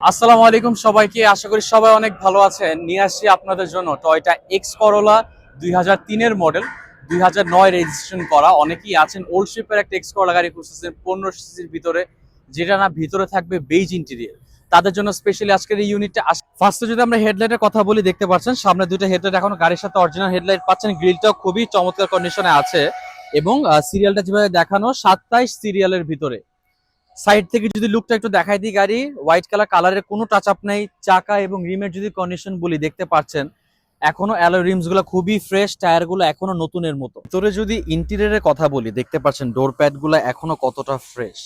আসসালামু আলাইকুম সবাইকে। আশা করি সবাই অনেক ভালো আছেন। নিয়ে আসছি আপনাদের জন্য টয়টা এক্স করোলা দুই হাজার তিনের মডেল দুই হাজার নয় রেজিস্ট্রেশন করা। অনেকেই আছেন ওল্ড শিপের একটা এক্স করোলা গাড়ি খুঁজতেছেন, পনেরো সিসির ভিতরে, যেটা না ভিতরে থাকবে বেজ ইন্টেরিয়ার তাদের জন্য স্পেশালি আজকের এই ইউনিটটা ফার্স্টে যদি আমরা হেডলাইটের কথা বলি, দেখতে পাচ্ছেন, সামনে দুটো হেডলাইট এখনও গাড়ির সাথে অরিজিনাল হেডলাইট পাচ্ছেন। গ্রিলটাও খুবই চমৎকার কন্ডিশনে আছে। এবং সিরিয়ালটা যেভাবে দেখানো, সাতাইশ সিরিয়ালের ভিতরে। সাইড থেকে যদি লুকটা একটু দেখাই দিই গাড়ি হোয়াইট কালার কালারের কোনো টাচ আপ নেই, চাকা এবং রিমের যদি কন্ডিশন বলি, দেখতে পাচ্ছেন, এখনও অ্যালো রিমসগুলো খুবই ফ্রেশ টায়ারগুলো এখনও নতুনের মতো। তোরে যদি ইন্টেরিয়রের কথা বলি, দেখতে পাচ্ছেন ডোর প্যাডগুলো এখনও কতটা ফ্রেশ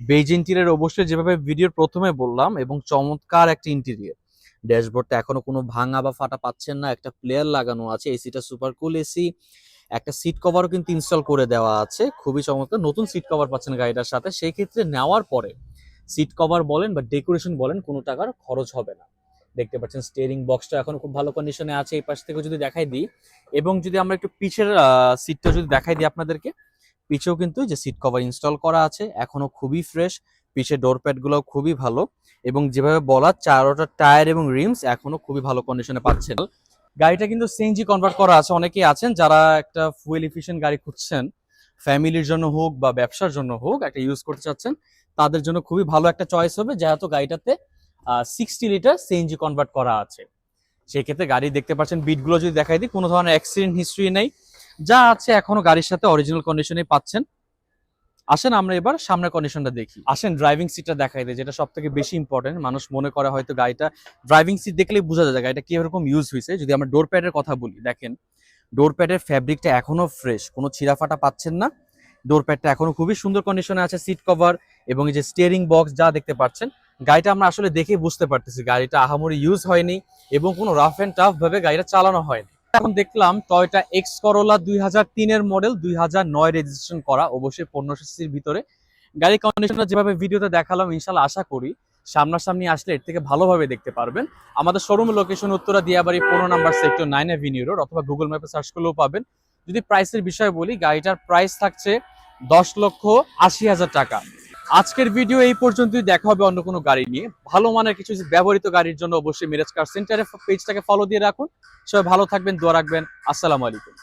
বেজ ইন্টেরিয়র অবশ্যই যেভাবে ভিডিওর প্রথমে বললাম, এবং চমৎকার একটা ইন্টেরিয়র ড্যাশবোর্ডটা এখনও কোনো ভাঙা বা ফাটা পাচ্ছেন না, একটা প্লেয়ার লাগানো আছে এসিটা সুপার কুল এসি একটা সিট কভারও কিন্তু ইনস্টল করে দেওয়া আছে। খুবই চমৎকার। নতুন সিট কভার পাচ্ছেন গাড়িটার সাথে। সেই ক্ষেত্রে নেওয়ার পরে সিট কভার বলেন বা ডেকোরেশন বলেন, কোনো টাকার খরচ হবে না। দেখতে পাচ্ছেন স্টিয়ারিং বক্সটা এখন খুব ভালো কন্ডিশনে আছে। এই পাশ থেকে যদি দেখাই দিই, এবং যদি আমরা একটু পিছের সিটটা যদি দেখাই দিই আপনাদেরকে, পিছেও কিন্তু যে সিট কভার ইনস্টল করা আছে। এখনও খুবই ফ্রেশ পিছের ডোর প্যাডগুলো খুবই ভালো। এবং যেভাবে বলা চারোটা টায়ার এবং রিমস এখনও খুবই ভালো কন্ডিশনে পাচ্ছেন। গাড়িটা কিন্তু সিএনজি কনভার্ট করা আছে। অনেকেই আছেন যারা একটা ফুয়েল এফিশিয়েন্ট গাড়ি খুঁজছেন ফ্যামিলির জন্য হোক বা ব্যবসার জন্য হোক, একটা ইউজ করতে চাচ্ছেন, তাদের জন্য খুবই ভালো একটা চয়েস হবে, যেহেতু গাড়িটাতে সিক্সটি লিটার সিএনজি কনভার্ট করা আছে। সেক্ষেত্রে গাড়ি দেখতে পাচ্ছেন বিটগুলো যদি দেখাই দিই, কোনো ধরনের অ্যাক্সিডেন্ট হিস্ট্রি নেই। যা আছে এখনও গাড়ির সাথে অরিজিনাল কন্ডিশনে পাচ্ছেন। আসেন আমরা এবার সামনের কন্ডিশনটা দেখি। আসেন ড্রাইভিং সিটটা দেখাই দেয় যেটা সব থেকে বেশি ইম্পর্টেন্ট মানুষ মনে করে হয়তো গাড়িটা ড্রাইভিং সিট দেখলেই বোঝা যায় গাড়িটা কীরকম ইউজ হয়েছে যদি আমরা ডোর প্যাডের কথা বলি, দেখেন ডোর প্যাডের ফ্যাব্রিকটা এখনও ফ্রেশ কোনো ছিঁড়াফাটা পাচ্ছেন না। ডোর প্যাডটা এখনও খুবই সুন্দর কন্ডিশনে আছে সিট কভার এবং এই যে স্টিয়ারিং বক্স যা দেখতে পাচ্ছেন, গাড়িটা আমরা আসলে দেখে বুঝতে পারতেছি গাড়িটা আহামরি ইউজ হয়নি এবং কোনো রাফ অ্যান্ড টাফ ভাবে গাড়িটা চালানো হয়নি। এখন দেখলাম টয়টা এক্স করোলা দুই হাজার তিনের মডেল দুই হাজার নয় রেজিস্ট্রেশন করা। অবশ্যই পনেরো সিসির ভিতরে। গাড়ির কন্ডিশনটা যেভাবে ভিডিওতে দেখালাম ইনশাল্লাহ আশা করি সামনাসামনি আসলে এর থেকে ভালোভাবে দেখতে পারবেন। আমাদের শোরুম লোকেশন উত্তরা দিয়াবাড়ি পনেরো number sector nine avenue road অথবা গুগল ম্যাপে সার্চ করলেও পাবেন। যদি প্রাইসের বিষয়ে বলি, গাড়িটার প্রাইস থাকছে দশ লক্ষ আশি হাজার টাকা। আজকের ভিডিও এই পর্যন্তই, দেখা হবে অন্য কোনো গাড়ি নিয়ে। ভালো মানের কিছু ব্যবহৃত গাড়ির জন্য অবশ্যই মিরাজ কার সেন্টারের পেজটাকে ফলো দিয়ে রাখুন। সবাই ভালো থাকবেন, দোয়া রাখবেন। আসসালামু আলাইকুম।